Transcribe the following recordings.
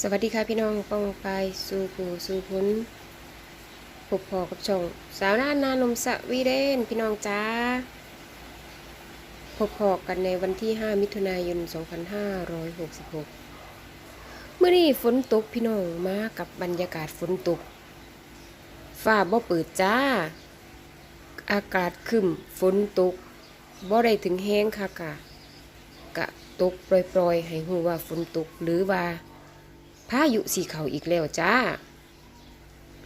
สวัสดีค่ะพี่น้องป้องไปสู่ผู้สู่พ้นพบพอกับช่องสาวร้านานมสวีเดนพี่น้องจ้าพบพอกันในวันที่ 5 มิถุนายน 2566 เมื่อนี้ฝนตกพี่น้องมากับบรรยากาศฝนตกฟ้าบ่เปิดจ้า อากาศครึมฝนตกบ่ได้ถึงแห้งค่ะกะกะตกปล่อยๆ ให้หูว่าฝนตกหรือว่า พายุสีเขาอีกแล้วจ้า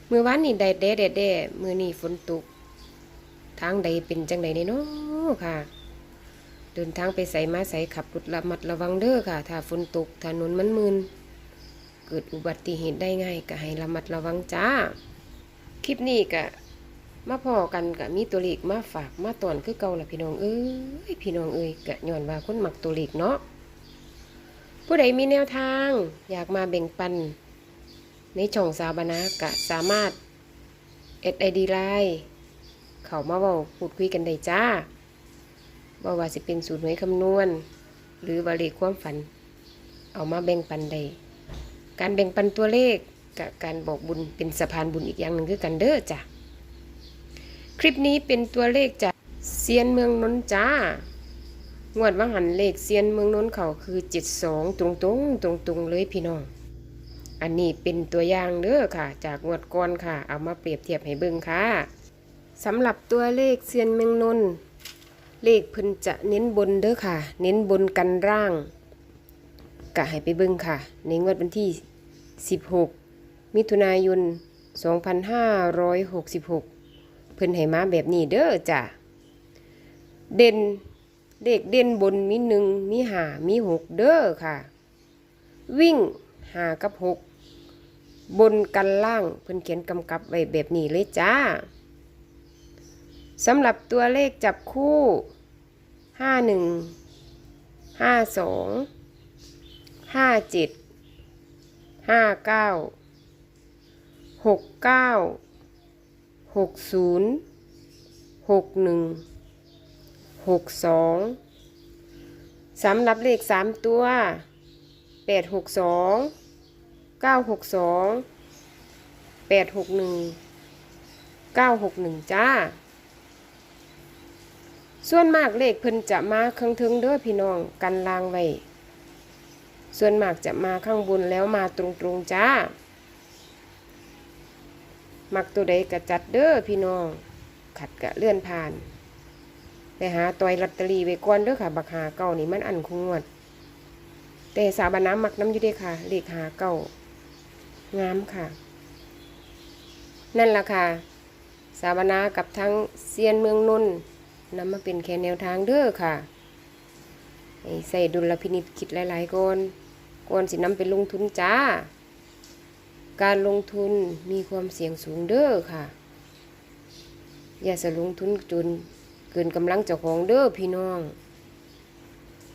เมื่อวานนี้ได้แดดแดดแดดมื่อนี้ฝนตก ทางใดเป็นจังใดในเนาะค่ะ เดินทางไปใส่มาใส่ขับรถระมัดระวังเด้อค่ะ ถ้าฝนตกถนนมันมืนเกิดอุบัติเหตุได้ง่ายก็ให้ระมัดระวังจ้า คลิปนี้ก็มาพอกันก็มีตัวเลขมาฝากมาตอนคือเก่าละพี่น้องเอ้ยพี่น้องเอ้ยก็ย้อนว่าคนหมักตัวเลขเนาะ ผู้ใดมีแนวทาง อยากมาแบ่งปัน ในช่องสาวบนากะสามารถเอดไอดีไลน์เข้ามาเว้าพูดคุยกันได้จ้าว่าว่าสิเป็นสูตรหวยคำนวณ หรือว่าเลขความฝัน เอามาแบ่งปันได้การแบ่งปันตัวเลขกับการบอกบุญเป็นสะพานบุญอีกอย่างหนึ่งคือกันเด้อจ้ะคลิปนี้เป็นตัวเลขจากเซียนเมืองนนท์จ้า งวดว่าหันเลขเซียนเมืองนนเขาคือเจ็ดสองตรงตรงตรงตรงเลยพี่น้อง อันนี้เป็นตัวอย่างเด้อค่ะ จากงวดก่อนค่ะ เอามาเปรียบเทียบให้เบิ่งค่ะสำหรับตัวเลขเซียนเมืองนนเลขพิ่นจะเน้นบนเด้อค่ะ เน้นบนกันร่างกะให้ไปเบิ่งค่ะ ในงวดวันที่ 16 มิถุนายน 2566 เพิ่นให้มาแบบนี้เด้อจ้ะเด่น เด็กเด่นบนมีหนึ่งมีหามีหกเด้อค่ะ วิ่งหากับหกบนกันล่างเพิ่นเขียนกำกับไว้แบบนี้เลยจ้าสำหรับตัวเลขจับคู่ห้าหนึ่งห้าสองห้าเจ็ดห้าเก้าหกเก้าหกศูนย์หกหนึ่ง หกสองสำหรับเลขสามตัวแปดหกสองเก้าหกสองแปดหกหนึ่งเก้าหกหนึ่งจ้า ส่วนมากเลขเพิ่นจะมาข้างเทิงเด้อพี่น้องกันลางไว้ส่วนมากจะมาข้างบนแล้วมาตรงๆจ้า มักตัวใดกระจัดเด้อพี่น้อง ขัดกะเลื่อนผ่าน ไปหาตอยลอตเตอรี่ไว้ก่อนเด้อค่ะ บักหาเก้านี่มันอันคงวด แต่สาบาน้ำมักน้ำอยู่ด้ค่ะเลขหาเก้างามค่ะ นั่นละค่ะ สาบานากับทั้งเซียนเมืองนนท์นำมาเป็นแค่แนวทางเด้อค่ะใส่ดุลพินิจคิดหลายๆก่อนก่อนสินำไปลงทุนจ้า การลงทุนมีความเสี่ยงสูงเด้อค่ะ อย่าสะลงทุนจน เกินกำลังเจ้าของเด้อพี่น้อง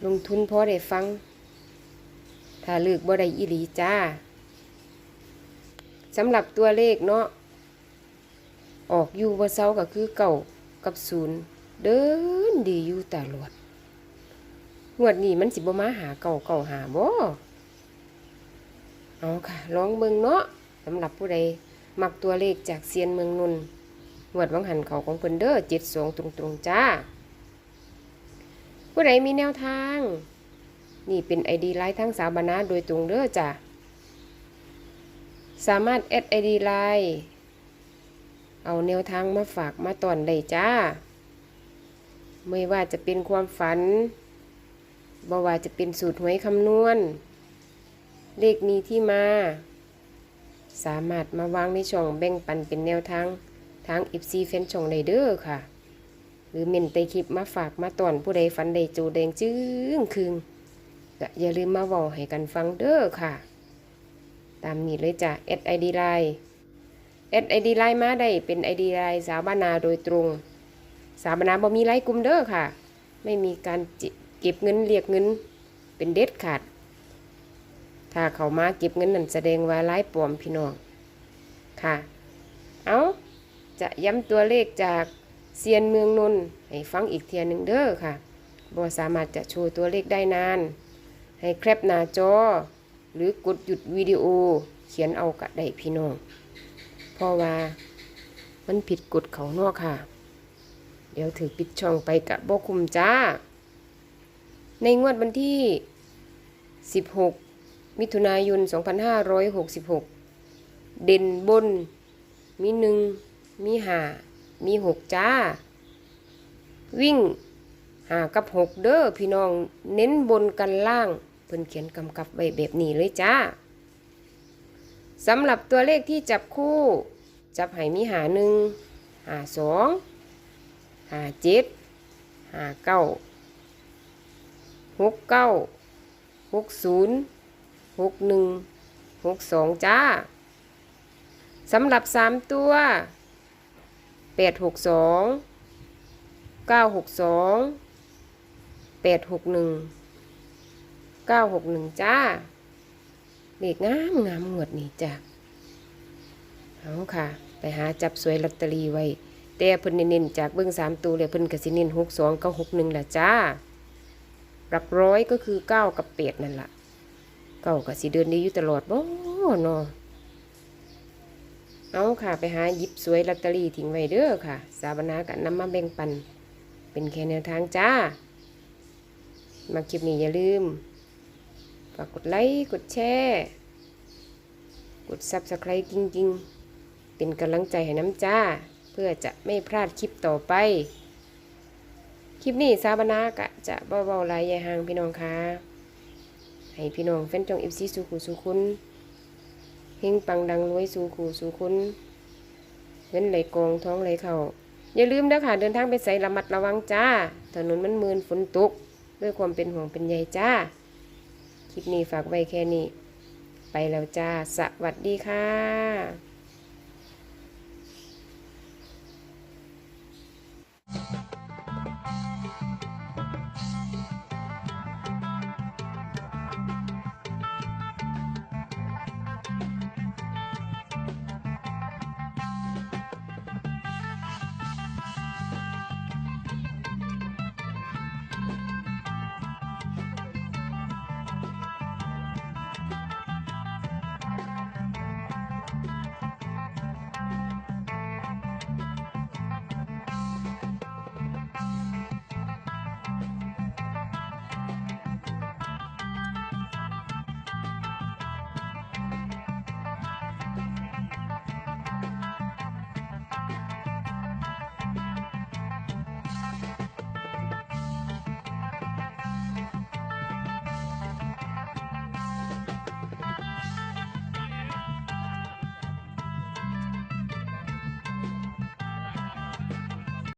ลงทุนพอได้ฟัง ถ้าเลือกบ่ได้อีหลีจ้าสำหรับตัวเลขเนาะออกอยู่บ่เซาก็คือเก่ากับศูนย์เดินดีอยู่ตลอดงวดนี้มันสิบ่มาหาเก่าเก่าหาบ่เอาค่ะลองเบิ่งเนาะสำหรับผู้ใดมักตัวเลขจากเซียนเมืองนนท์ งวดวังหันเขาของเพิ่นเด้อเจ็ดสองตรงๆจ้า ผู้ใดมีแนวทาง นี่เป็นไอดีไลน์ทั้งสาบานาโดยตรงเด้อจ้า สามารถแอดไอดีไลน์เอาแนวทางมาฝากมาตอนได้จ้า ไม่ว่าจะเป็นความฝันบ่ว่าจะเป็นสูตรหวยคำนวณ เลขมีที่มา สามารถมาวางในช่องแบ่งปันเป็นแนวทาง ทางอิฟซีแฟนช่องไดเด้อค่ะ หรือเมนไตคลิปมาฝากมาตอนผู้ใดฟันใดโจแดงจึ้งคืงก็อย่าลืมมาเว้าให้กันฟังเด้อค่ะ ตามนี้เลยจ้ะ SID Line SID Line มาได้เป็น ID Line สาวบ้านนาโดยตรง สาวบ้านนาบ่มีไลน์กลุ่มเด้อค่ะ ไม่มีการเก็บเงินเรียกเงินเป็นเด็ดขาด ถ้าเขามาเก็บเงินนั่นแสดงว่าไลน์ปลอมพี่น้อง ค่ะ จะย้ำตัวเลขจากเซียนเมืองนนท์ให้ฟังอีกเทียหนึ่งเด้อค่ะบ่สามารถจะโชว์ตัวเลขได้นาน ให้แคปหน้าจอ หรือกดหยุดวิดีโอเขียนเอากะได้พี่น้องเพราะว่ามันผิดกฎเขานอกค่ะ เดี๋ยวถือปิดช่องไปกะบคุมจ้า ในงวดวันที่ 16 มิถุนายน 2566 เด่นบน มีหนึ่ง มีหามีหกจ้า วิ่งหากับหกเด้อพี่น้องเน้นบนกันล่าง เพิ่นเขียนกำกับไว้แบบนี้เลยจ้าสำหรับตัวเลขที่จับคู่ จับให้มีหาหนึ่งหาสองหาเจ็ดหาเก้าหกเก้าหกศูนย์หกหนึ่งหกสองจ้าสำหรับสามตัว แปดหกสองเก้าหกสองแปดหกหนึ่งเก้าหกหนึ่งจ้าเลขงามงามงวดนี้จ้าเอาค่ะ ไปหาจับสวยลอตเตอรี่ไว้ แต่เพิ่นเน้นๆจากเบื้องสามตัวเลยเพิ่นก็สิเน้นหกสองเก้าหกหนึ่งแหละจ้าหลักร้อยก็คือเก้ากับเป็ดนั่นล่ะเก้าก็สิเดินดีอยู่ตลอดบ่เนาะ เอาค่ะไปหาหยิบสวยลอตเตอรี่ทิ้งไว้เด้อค่ะ สาบนากันนำมาแบ่งปัน เป็นแค่แนวทางจ้า มาคลิปนี้อย่าลืม ฝากกดไลค์ กดแชร์ กดซับสไครต์จริง ๆ เป็นกำลังใจให้น้ำจ้า เพื่อจะไม่พลาดคลิปต่อไป คลิปนี้ซาบนากะจะเบาๆลายยายหางพี่น้องค่ะ ให้พี่น้องแฟนจองเอฟซีสู่ขู่สู่คุณ เฮงปังดังรวยสู่ขู่สู่คุณเว้นไหลกองท้องไหลเข่าอย่าลืมนะค่ะเดินทางไปใส่ระมัดระวังจ้า ถนนมันมืนฝนตก ด้วยความเป็นห่วงเป็นใยจ้า คลิปนี้ฝากไว้แค่นี้ ไปแล้วจ้า สวัสดีค่ะ